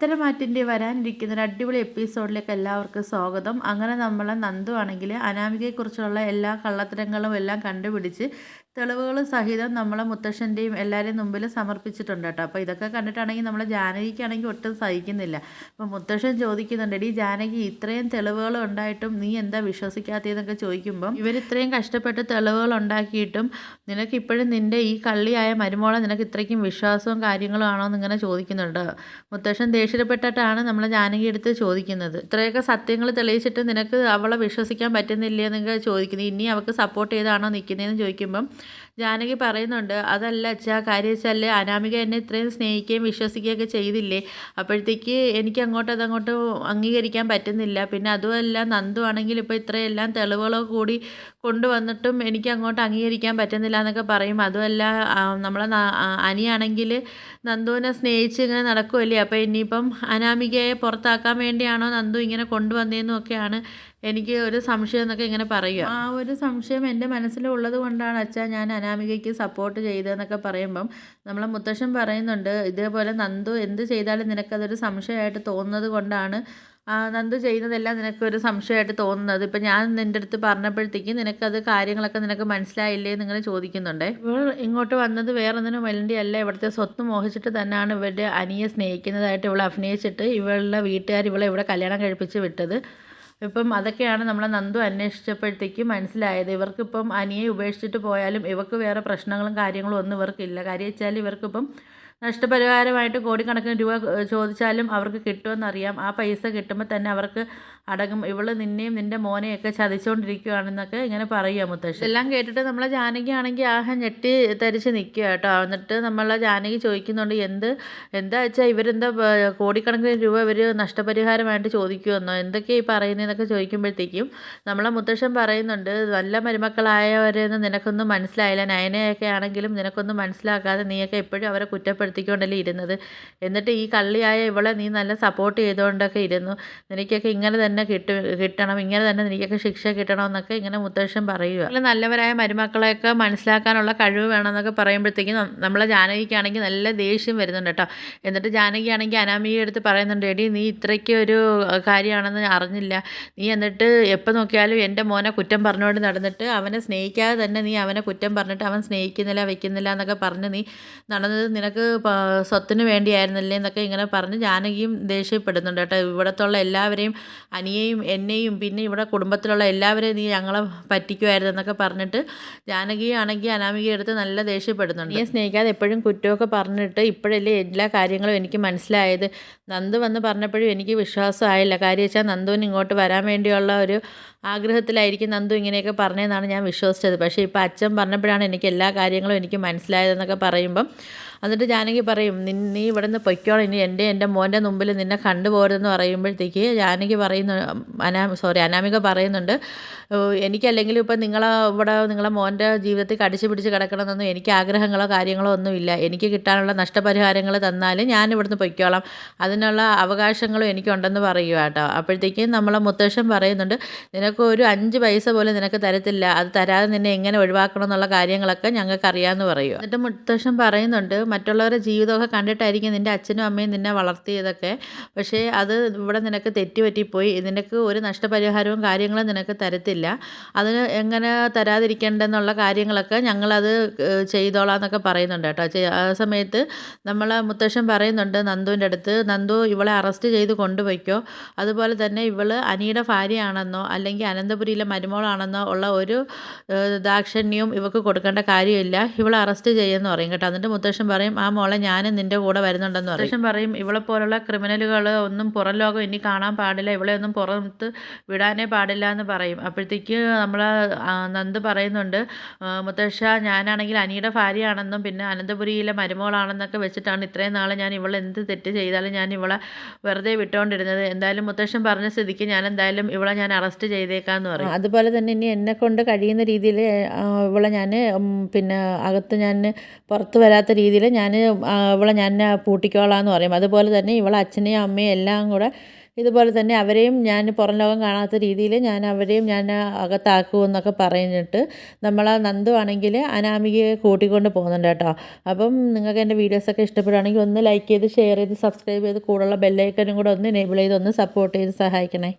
ഉത്തരമാറ്റിന്റെ വരാനിരിക്കുന്ന ഒരു അടിപൊളി എപ്പിസോഡിലേക്ക് എല്ലാവർക്കും സ്വാഗതം. അങ്ങനെ നമ്മളെ നന്ദു ആണെങ്കിൽ അനാമികയെക്കുറിച്ചുള്ള എല്ലാ കള്ളത്തരങ്ങളും എല്ലാം കണ്ടുപിടിച്ച് തെളിവുകൾ സഹിതം നമ്മളെ മുത്തശ്ശന്റെയും എല്ലാവരെയും മുമ്പിൽ സമർപ്പിച്ചിട്ടുണ്ട് കേട്ടോ. അപ്പോൾ ഇതൊക്കെ കണ്ടിട്ടാണെങ്കിൽ നമ്മളെ ജാനകിക്കാണെങ്കിൽ ഒട്ടും സഹിക്കുന്നില്ല. അപ്പോൾ മുത്തശ്ശൻ ചോദിക്കുന്നുണ്ട് എടി ജാനകി ഇത്രയും തെളിവുകൾ ഉണ്ടായിട്ടും നീ എന്താ വിശ്വസിക്കാത്തതെന്നൊക്കെ ചോദിക്കുമ്പം ഇവർ ഇത്രയും കഷ്ടപ്പെട്ട് തെളിവുകൾ ഉണ്ടാക്കിയിട്ടും നിനക്ക് ഇപ്പോഴും നിന്റെ ഈ കള്ളിയായ മരുമോളെ നിനക്ക് ഇത്രയ്ക്കും വിശ്വാസവും കാര്യങ്ങളും ആണോ എന്നിങ്ങനെ ചോദിക്കുന്നുണ്ട്. മുത്തശ്ശൻ ദേഷ്യപ്പെട്ടിട്ടാണ് നമ്മളെ ജാനകി എടുത്ത് ചോദിക്കുന്നത്. ഇത്രയൊക്കെ സത്യങ്ങൾ തെളിയിച്ചിട്ട് നിനക്ക് അവളെ വിശ്വസിക്കാൻ പറ്റുന്നില്ലേ? എന്നൊക്കെ ചോദിക്കുന്നത്. ഇനി അവൾക്ക് സപ്പോർട്ട് ചെയ്താണോ നിൽക്കുന്നതെന്ന് ചോദിക്കുമ്പം ജാനകി പറയുന്നുണ്ട് അതല്ല അച്ഛാ കാര്യം വെച്ചാൽ അനാമിക എന്നെ ഇത്രയും സ്നേഹിക്കുകയും വിശ്വസിക്കുകയൊക്കെ ചെയ്തില്ലേ? അപ്പോഴത്തേക്ക് എനിക്ക് അങ്ങോട്ട് അതങ്ങോട്ട് അംഗീകരിക്കാൻ പറ്റുന്നില്ല. പിന്നെ അതുമല്ല നന്ദു ആണെങ്കിൽ ഇപ്പോൾ ഇത്രയെല്ലാം തെളിവുകളൊക്കെ കൂടി കൊണ്ടുവന്നിട്ടും എനിക്ക് അങ്ങോട്ട് അംഗീകരിക്കാൻ പറ്റുന്നില്ല എന്നൊക്കെ പറയും. അതുമല്ല നമ്മളെ അനിയാണെങ്കിൽ നന്ദുവിനെ സ്നേഹിച്ച് ഇങ്ങനെ നടക്കുമല്ലേ അപ്പോൾ ഇനിയിപ്പം അനാമികയെ പുറത്താക്കാൻ വേണ്ടിയാണോ നന്ദു ഇങ്ങനെ കൊണ്ടുവന്നതെന്നും ഒക്കെയാണ് എനിക്ക് ഒരു സംശയം എന്നൊക്കെ ഇങ്ങനെ പറയുക. ആ ഒരു സംശയം എന്റെ മനസ്സിലുള്ളത് കൊണ്ടാണ് അച്ഛാ ഞാൻ അനാമികയ്ക്ക് സപ്പോർട്ട് ചെയ്തതെന്നൊക്കെ പറയുമ്പം നമ്മളെ മുത്തശ്ശൻ പറയുന്നുണ്ട് ഇതേപോലെ നന്ദു എന്ത് ചെയ്താലും നിനക്കതൊരു സംശയമായിട്ട് തോന്നുന്നത് കൊണ്ടാണ്. നന്ദു ചെയ്യുന്നതെല്ലാം നിനക്കൊരു സംശയമായിട്ട് തോന്നുന്നത്. ഇപ്പം ഞാൻ നിന്റെ അടുത്ത് പറഞ്ഞപ്പോഴത്തേക്ക് നിനക്കത് കാര്യങ്ങളൊക്കെ നിനക്ക് മനസ്സിലായില്ലേ എന്നിങ്ങനെ ചോദിക്കുന്നുണ്ടേ. ഇവൾ ഇങ്ങോട്ട് വന്നത് വേറൊന്നിനും വേണ്ടിയല്ല. ഇവിടുത്തെ സ്വത്ത് മോഹിച്ചിട്ട് തന്നെയാണ് ഇവരുടെ അനിയെ സ്നേഹിക്കുന്നതായിട്ട് ഇവൾ അഭിനയിച്ചിട്ട് ഇവളുടെ വീട്ടുകാർ ഇവളെ ഇവിടെ കല്യാണം കഴിപ്പിച്ച് വിട്ടത്. ഇപ്പം അതൊക്കെയാണ് നമ്മളെ നന്ദു അന്വേഷിച്ചപ്പോഴത്തേക്ക് മനസ്സിലായത്. ഇവർക്കിപ്പം അനിയെ ഉപേക്ഷിച്ചിട്ട് പോയാലും ഇവർക്ക് വേറെ പ്രശ്നങ്ങളും കാര്യങ്ങളും ഒന്നും ഇവർക്കില്ല. കാര്യം വെച്ചാൽ ഇവർക്കിപ്പം നഷ്ടപരിഹാരമായിട്ട് കോടിക്കണക്കിന് രൂപ ചോദിച്ചാലും അവർക്ക് കിട്ടുമെന്നറിയാം. ആ പൈസ കിട്ടുമ്പോൾ തന്നെ അവർക്ക് അടങ്ങും. ഇവൾ നിന്നെയും നിന്റെ മോനെയൊക്കെ ചതിച്ചുകൊണ്ടിരിക്കുകയാണെന്നൊക്കെ ഇങ്ങനെ പറയുക മുത്തശ്ശി. എല്ലാം കേട്ടിട്ട് നമ്മളെ ജാനകി ആണെങ്കിൽ ആഹ ഞെട്ടി തരിച്ച് നിൽക്കുക കേട്ടോ. എന്നിട്ട് നമ്മളെ ജാനകി ചോദിക്കുന്നുണ്ട് എന്ത് എന്താ വെച്ചാൽ ഇവരെന്താ കോടിക്കണക്കിന് രൂപ ഇവർ നഷ്ടപരിഹാരമായിട്ട് ചോദിക്കുമെന്നോ? എന്തൊക്കെയാണ് ഈ പറയുന്നതെന്നൊക്കെ ചോദിക്കുമ്പോഴത്തേക്കും നമ്മളെ മുത്തശ്ശൻ പറയുന്നുണ്ട് നല്ല മരുമക്കളായവരെന്ന് നിനക്കൊന്നും മനസ്സിലായില്ല. നയനയൊക്കെ ആണെങ്കിലും നിനക്കൊന്നും മനസ്സിലാക്കാതെ നീയൊക്കെ എപ്പോഴും അവരെ കുറ്റപ്പെടുത്തിക്കൊണ്ടല്ലേ ഇരുന്നത്. എന്നിട്ട് ഈ കള്ളിയായ ഇവളെ നീ നല്ല സപ്പോർട്ട് ചെയ്തുകൊണ്ടൊക്കെ ഇരുന്നു. നിനക്കൊക്കെ ഇങ്ങനെ തന്നെ കിട്ടു കിട്ടണം ഇങ്ങനെ തന്നെ നിനക്കൊക്കെ ശിക്ഷ കിട്ടണമെന്നൊക്കെ ഇങ്ങനെ മുത്തശ്ശൻ പറയുക അല്ല നല്ലവരായ മരുമക്കളെയൊക്കെ മനസ്സിലാക്കാനുള്ള കഴിവ് വേണമെന്നൊക്കെ പറയുമ്പോഴത്തേക്കും നമ്മളെ ജാനകിക്കാണെങ്കിൽ നല്ല ദേഷ്യം വരുന്നുണ്ട് കേട്ടോ. എന്നിട്ട് ജാനകിയാണെങ്കിൽ അനാമിയെ എടുത്ത് പറയുന്നുണ്ട് എടി നീ ഇത്രയ്ക്ക് ഒരു കാര്യമാണെന്ന് അറിഞ്ഞില്ല. നീ എന്നിട്ട് എപ്പോൾ നോക്കിയാലും എന്റെ മോനെ കുറ്റം പറഞ്ഞുകൊണ്ട് നടന്നിട്ട് അവനെ സ്നേഹിക്കാതെ തന്നെ നീ അവനെ കുറ്റം പറഞ്ഞിട്ട് അവൻ സ്നേഹിക്കുന്നില്ല വെക്കുന്നില്ല എന്നൊക്കെ പറഞ്ഞ് നീ നടന്നത് നിനക്ക് സ്വത്തിന് വേണ്ടിയായിരുന്നില്ലേ എന്നൊക്കെ ഇങ്ങനെ പറഞ്ഞ് ജാനകിയും ദേഷ്യപ്പെടുന്നുണ്ട് കേട്ടോ. ഇവിടത്തുള്ള എല്ലാവരെയും അനിയെയും എന്നെയും പിന്നെ ഇവിടെ കുടുംബത്തിലുള്ള എല്ലാവരെയും നീ ഞങ്ങളെ പറ്റിക്കുമായിരുന്നു എന്നൊക്കെ പറഞ്ഞിട്ട് ജാനകിയാണെങ്കിൽ അനാമികയെ എടുത്ത് നല്ല ദേഷ്യപ്പെടുന്നുണ്ട്. നീ സ്നേഹിക്കാതെ എപ്പോഴും കുറ്റമൊക്കെ പറഞ്ഞിട്ട് ഇപ്പോഴല്ലേ എല്ലാ കാര്യങ്ങളും എനിക്ക് മനസ്സിലായത്. നന്ദു വന്ന് പറഞ്ഞപ്പോഴും എനിക്ക് വിശ്വാസമായില്ല. കാര്യം വെച്ചാൽ നന്ദുവിന് ഇങ്ങോട്ട് വരാൻ വേണ്ടിയുള്ള ഒരു ആഗ്രഹത്തിലായിരിക്കും നന്ദു ഇങ്ങനെയൊക്കെ പറഞ്ഞതെന്നാണ് ഞാൻ വിശ്വസിച്ചത്. പക്ഷേ ഇപ്പോൾ അച്ഛൻ പറഞ്ഞപ്പോഴാണ് എനിക്ക് എല്ലാ കാര്യങ്ങളും എനിക്ക് മനസ്സിലായതെന്നൊക്കെ പറയുമ്പം എന്നിട്ട് ജാനകി പറയും നീ ഇവിടെ നിന്ന് പൊയ്ക്കോണം ഇനി എന്റെ എന്റെ മോന്റെ മുമ്പിൽ നിന്നെ കണ്ടുപോരുതെന്ന് പറയുമ്പോഴത്തേക്ക് ജാനകി പറയുന്നു അനാ സോറി അനാമിക പറയുന്നുണ്ട് എനിക്കല്ലെങ്കിലും ഇപ്പം നിങ്ങളെ ഇവിടെ നിങ്ങളെ മോന്റെ ജീവിതത്തിൽ കടിച്ചു പിടിച്ച് കിടക്കണമെന്നൊന്നും എനിക്ക് ആഗ്രഹങ്ങളോ കാര്യങ്ങളോ ഒന്നുമില്ല. എനിക്ക് കിട്ടാനുള്ള നഷ്ടപരിഹാരങ്ങൾ തന്നാൽ ഞാൻ ഇവിടുന്ന് പൊയ്ക്കോളാം. അതിനുള്ള അവകാശങ്ങളും എനിക്കുണ്ടെന്ന് പറയുക കേട്ടോ അപ്പോഴത്തേക്കും നമ്മളെ മുത്തശ്ശൻ പറയുന്നുണ്ട് നിനക്ക് ഒരു അഞ്ച് പൈസ പോലും നിനക്ക് തരത്തില്ല. അത് തരാതെ നിന്നെ എങ്ങനെ ഒഴിവാക്കണം എന്നുള്ള കാര്യങ്ങളൊക്കെ ഞങ്ങൾക്ക് അറിയാമെന്ന് പറയുക എന്നിട്ട് മുത്തശ്ശൻ പറയുന്നുണ്ട് മറ്റുള്ളവരുടെ ജീവിതമൊക്കെ കണ്ടിട്ടായിരിക്കും നിന്റെ അച്ഛനും അമ്മയും നിന്നെ വളർത്തിയതൊക്കെ. പക്ഷേ അത് ഇവിടെ നിനക്ക് തെറ്റുപറ്റിപ്പോയി. നിനക്ക് ഒരു നഷ്ടപരിഹാരവും കാര്യങ്ങളും നിനക്ക് തരത്തില്ല. അതിന് എങ്ങനെ തരാതിരിക്കേണ്ടെന്നുള്ള കാര്യങ്ങളൊക്കെ ഞങ്ങളത് ചെയ്തോളാം എന്നൊക്കെ പറയുന്നുണ്ട് കേട്ടോ. ആ സമയത്ത് നമ്മൾ മുത്തശ്ശൻ പറയുന്നുണ്ട് നന്ദുവിന്റെ അടുത്ത് നന്ദു ഇവളെ അറസ്റ്റ് ചെയ്ത് കൊണ്ടുപോയിക്കോ. അതുപോലെ തന്നെ ഇവൾ അനിയുടെ ഭാര്യയാണെന്നോ അല്ലെങ്കിൽ അനന്തപുരിയിലെ മരുമോളാണെന്നോ ഉള്ള ഒരു ദാക്ഷണ്യവും ഇവക്ക് കൊടുക്കേണ്ട കാര്യമില്ല. ഇവളെ അറസ്റ്റ് ചെയ്യുമെന്ന് പറയും കേട്ടോ. എന്നിട്ട് മുത്തശ്ശൻ പറയും ആ മോളെ ഞാനും നിന്റെ കൂടെ വരുന്നുണ്ടെന്ന് പറയും. മുത്തശ്ശൻ പറയും ഇവളെ പോലുള്ള ക്രിമിനലുകൾ ഒന്നും പുറം ലോകം ഇനി കാണാൻ പാടില്ല. ഇവളെ ഒന്നും പുറത്ത് വിടാനേ പാടില്ല എന്ന് പറയും. അപ്പോഴത്തേക്ക് നമ്മൾ നന്ദ് പറയുന്നുണ്ട് മുത്തശ്ശ ഞാനാണെങ്കിൽ അനിയുടെ ഭാര്യയാണെന്നും പിന്നെ അനന്തപുരിയിലെ മരുമോളാണെന്നൊക്കെ വെച്ചിട്ടാണ് ഇത്രയും നാളെ ഞാൻ ഇവളെ എന്ത് തെറ്റ് ചെയ്താലും ഞാൻ ഇവളെ വെറുതെ വിട്ടുകൊണ്ടിരുന്നത് എന്തായാലും മുത്തശ്ശൻ പറഞ്ഞ സ്ഥിതിക്ക് ഞാൻ എന്തായാലും ഇവളെ ഞാൻ അറസ്റ്റ് ചെയ്തേക്കാന്ന് പറയും. അതുപോലെ തന്നെ ഇനി എന്നെ കൊണ്ട് കഴിയുന്ന രീതിയിൽ ഇവളെ ഞാൻ പിന്നെ അകത്ത് ഞാൻ പുറത്ത് വരാത്ത രീതിയിൽ ഞാൻ ഇവളെ ഞാൻ പൂട്ടിക്കോളാന്ന് പറയും. അതുപോലെ തന്നെ ഇവളെ അച്ഛനെയും അമ്മയും എല്ലാം കൂടെ ഇതുപോലെ തന്നെ അവരെയും ഞാൻ പുറം ലോകം കാണാത്ത രീതിയിൽ ഞാൻ അവരെയും ഞാൻ അകത്താക്കുമെന്നൊക്കെ പറഞ്ഞിട്ട് നമ്മൾ നന്ദു ആണെങ്കിൽ അനാമികയെ കൂട്ടിക്കൊണ്ട് പോകുന്നുണ്ട് കേട്ടോ. അപ്പം നിങ്ങൾക്ക് എന്റെ വീഡിയോസൊക്കെ ഇഷ്ടപ്പെടുകയാണെങ്കിൽ ഒന്ന് ലൈക്ക് ചെയ്ത് ഷെയർ ചെയ്ത് സബ്സ്ക്രൈബ് ചെയ്ത് കൂടുതലുള്ള ബെല്ലൈക്കനും കൂടെ ഒന്ന് എനേബിൾ ചെയ്ത് ഒന്ന് സപ്പോർട്ട് ചെയ്ത് സഹായിക്കണേ.